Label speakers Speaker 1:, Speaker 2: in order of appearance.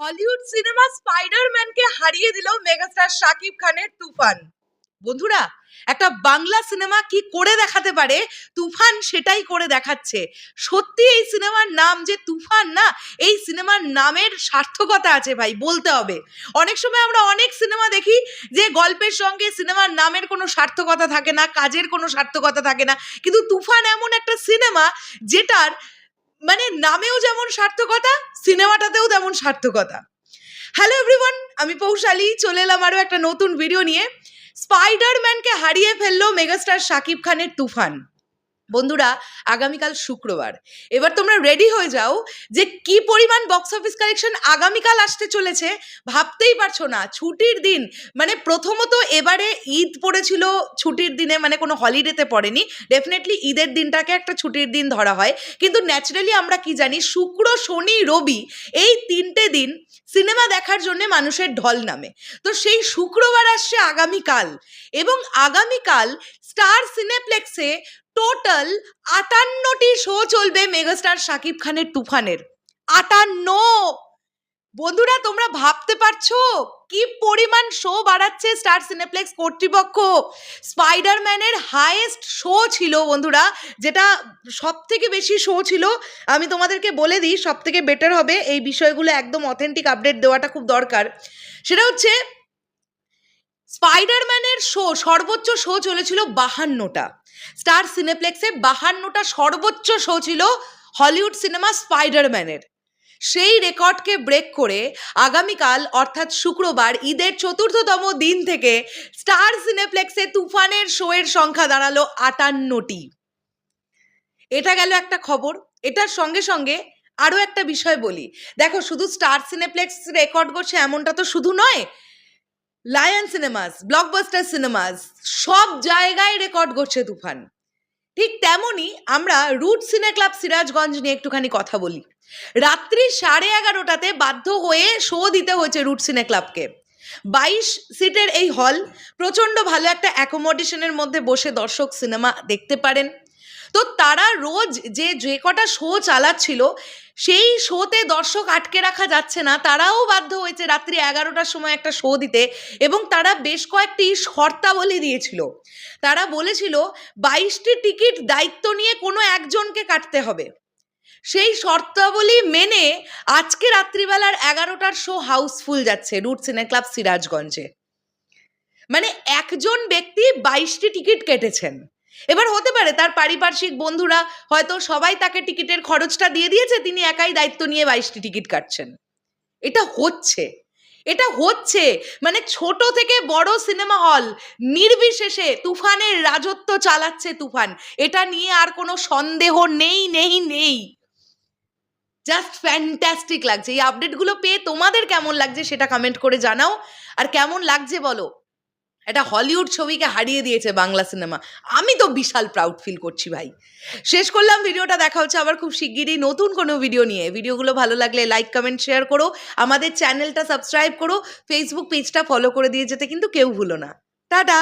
Speaker 1: Hollywood cinema স্পাইডারম্যানকে হারিয়ে দিল megastar Shakib খানের তুফান। বন্ধুরা, একটা বাংলা সিনেমা কি করে দেখাতে পারে? তুফান সেটাই করে দেখাচ্ছে। সত্যি এই সিনেমার নাম যে তুফান না, এই সিনেমার নামের সার্থকতা আছে ভাই, বলতে হবে। অনেক সময় আমরা অনেক সিনেমা দেখি যে গল্পের সঙ্গে সিনেমার নামের কোনো সার্থকতা থাকে না, কাজের কোনো সার্থকতা থাকে না। কিন্তু তুফান এমন একটা সিনেমা যেটার মানে নামেও যেমন সার্থকতা, সিনেমাটাতেও তেমন সার্থকতা। হ্যালো এভরিওয়ান আমি পৌশালী, চলে এলাম আরও একটা নতুন ভিডিও নিয়ে। স্পাইডারম্যানকে হারিয়ে ফেলল মেগাস্টার শাকিব খানের তুফান। বন্ধুরা, আগামীকাল শুক্রবার। এবার তোমরা রেডি হয়ে যাও যে কি পরিমাণ বক্স অফিস কালেকশন আগামীকাল আসতে চলেছে। ভাবতেই পারছ না, ছুটির দিন। মানে প্রথমত এবারে ঈদ পড়েছিল, ছুটির দিনে মানে কোনো হলিডেতে পড়েনি। ডেফিনেটলি ঈদের দিনটাকে একটা ছুটির দিন ধরা হয়। কিন্তু ন্যাচারালি আমরা কি জানি, শুক্র, শনি, রবি এই তিনটে দিন সিনেমা দেখার জন্য মানুষের ঢল নামে। তো সেই শুক্রবার আসছে আগামীকাল। এবং আগামীকাল স্টার সিনেপ্লেক্সে টোটাল আটান্নটি শো চলবে মেগাস্টার শাকিব খানের তুফানের। আটান্ন! বন্ধুরা, তোমরা ভাবতে পারছ কি পরিমাণ শো বাড়াচ্ছে স্টার সিনেপ্লেক্স কর্তৃপক্ষ? স্পাইডারম্যানের হাইয়েস্ট শো ছিল বন্ধুরা, যেটা সব থেকে বেশি শো ছিল। আমি তোমাদেরকে বলে দিই সব থেকে বেটার হবে এই বিষয়গুলো একদম অথেন্টিক আপডেট দেওয়াটা খুব দরকার। সেটা হচ্ছে স্পাইডারম্যানের শো সর্বোচ্চ শো চলেছিল বাহান্নটা। স্টার সিনেপ্লেক্সে বাহান্নটা সর্বোচ্চ শো ছিল হলিউড সিনেমা স্পাইডারম্যানের। সেই রেকর্ডকে ব্রেক করে আগামীকাল, অর্থাৎ শুক্রবার, ঈদের চতুর্থতম দিন থেকে স্টার সিনেপ্লেক্সে তুফানের শোয়ের সংখ্যা দাঁড়াল আটান্নটি। এটা গেল একটা খবর। এটার সঙ্গে সঙ্গে আরও একটা বিষয় বলি। দেখো, শুধু স্টার সিনেপ্লেক্স রেকর্ড করছে এমনটা তো শুধু নয় লায়ন সিনেমাস ব্লকবাস্টার সিনেমাস সব জায়গায় রেকর্ড করছে তুফান। ঠিক তেমনই আমরা রুট সিনে ক্লাব সিরাজগঞ্জ নিয়ে একটুখানি কথা বলি। রাত্রি সাড়ে এগারোটাতে বাধ্য হয়ে শো দিতে হয়েছে রুট সিনে ক্লাবকে বাইশ সিটের এই হল প্রচণ্ড ভালো একটা অ্যাকোমোডেশনের মধ্যে বসে দর্শক সিনেমা দেখতে পারেন। তো তারা রোজ যে যে কটা শো চালাচ্ছিল, সেই শোতে দর্শক আটকে রাখা যাচ্ছে না। তারাও বাধ্য হয়েছে রাত্রি এগারোটার সময় একটা শো দিতে এবং তারা বেশ কয়েকটি শর্তাবলী দিয়েছিল। তারা বলেছিল, বাইশটি টিকিট দায়িত্ব নিয়ে কোনো একজনকে কাটতে হবে। সেই শর্তাবলী মেনে আজকে রাত্রিবেলার এগারোটার শো হাউসফুল যাচ্ছে রুট সিনে ক্লাব সিরাজগঞ্জে। মানে একজন ব্যক্তি বাইশটি টিকিট কেটেছেন। এবার হতে পারে তার পারিপার্শ্বিক বন্ধুরা হয়তো সবাই তাকে টিকিটের খরচটা দিয়ে দিয়েছে, তিনি একাই দায়িত্ব নিয়ে বাইশটি টিকিট কাটছেন। এটা হচ্ছে এটা হচ্ছে মানে ছোট থেকে বড় সিনেমা হল নির্বিশেষে তুফানের রাজত্ব চালাচ্ছে তুফান। এটা নিয়ে আর কোনো সন্দেহ নেই নেই নেই। জাস্ট ফ্যান্টাস্টিক লাগছে। এই আপডেটগুলো পেয়ে তোমাদের কেমন লাগছে সেটা কমেন্ট করে জানাও। আর কেমন লাগছে বলো? একটা হলিউড ছবিকে হারিয়ে দিয়েছে বাংলা সিনেমা। আমি তো বিশাল প্রাউড ফিল করছি ভাই। শেষ করলাম, ভিডিওটা দেখা হচ্ছে আবার খুব শিগগিরই নতুন কোনো ভিডিও নিয়ে। ভিডিওগুলো ভালো লাগলে লাইক কমেন্ট শেয়ার করো। আমাদের চ্যানেলটা সাবস্ক্রাইব করো। ফেসবুক পেজটা ফলো করে দিয়ে যেতে কিন্তু কেউ ভুলো না। টাটা!